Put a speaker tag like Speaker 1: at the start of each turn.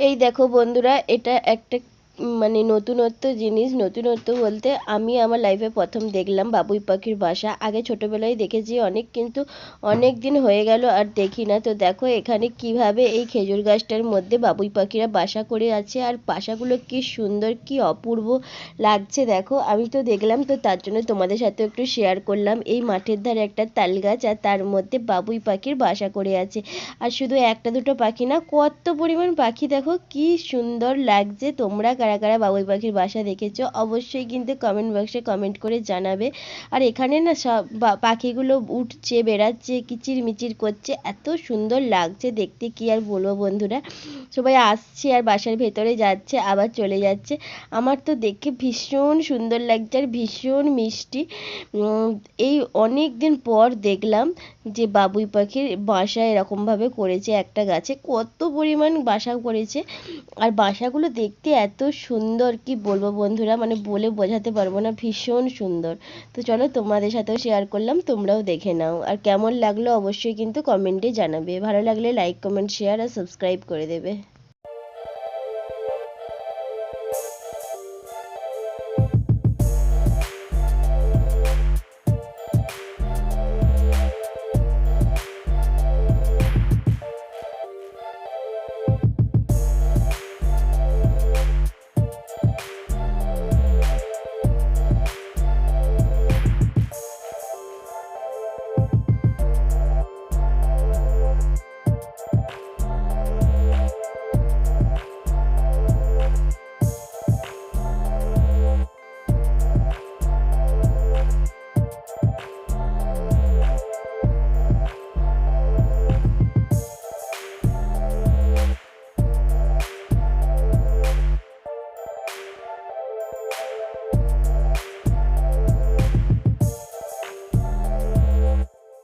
Speaker 1: এই দেখো বন্ধুরা এটা একটা মানে নতুনত্ব জিনিস, নতুনত্ব বলতে আমি আমার লাইফে প্রথম দেখলাম বাবুই পাখির বাসা। আগে ছোটবেলায় দেখেছি, অনেক কিন্তু অনেক দিন হয়ে গেল আর দেখি না। তো দেখো এখানে কীভাবে এই খেজুর গাছটার মধ্যে বাবুই পাখিরা বাসা করে আছে আর বাসাগুলো কি সুন্দর, কি অপূর্ব লাগছে দেখো। আমি তো দেখলাম, তো তার জন্য তোমাদের সাথে একটু শেয়ার করলাম। এই মাঠের ধারে একটা তাল গাছ আর তার মধ্যে বাবুই পাখির বাসা করে আছে। আর শুধু একটা দুটো পাখি না, কত পরিমাণ পাখি দেখো, কি সুন্দর লাগছে। তোমরা কারা কারা বাবুই পাখির বাসা দেখেছ, অবশ্যই কিন্তু কমেন্ট বক্সে কমেন্ট করে জানাবে। আর এখানে না সব পাখিগুলো উঠছে, বেড়াচ্ছে, কিচিরমিচির করছে, এত সুন্দর লাগছে দেখতে, কি আর বলব বন্ধুরা? সবাই আসছে আর বাসার ভেতরে যাচ্ছে, আবার চলে যাচ্ছে। আমার তো দেখে ভীষণ সুন্দর লাগছে আর ভীষণ মিষ্টি। এই অনেক দিন পর দেখলাম যে বাবুই পাখির বাসা এরকমভাবে করেছে একটা গাছে। কত পরিমাণ বাসা করেছে। আর বাসাগুলো দেখতে এত সুন্দর, কি বলব বন্ধুরা? মানে বলে বোঝাতে পারব না, ভীষণ সুন্দর। তো চলো তোমাদের সাথেও শেয়ার করলাম, তোমরাও দেখে নাও। আর কেমন লাগল অবশ্যই কিন্তু কমেন্টে জানাবে। ভালো লাগলে লাইক কমেন্ট শেয়ার আর সাবস্ক্রাইব করে দেবে।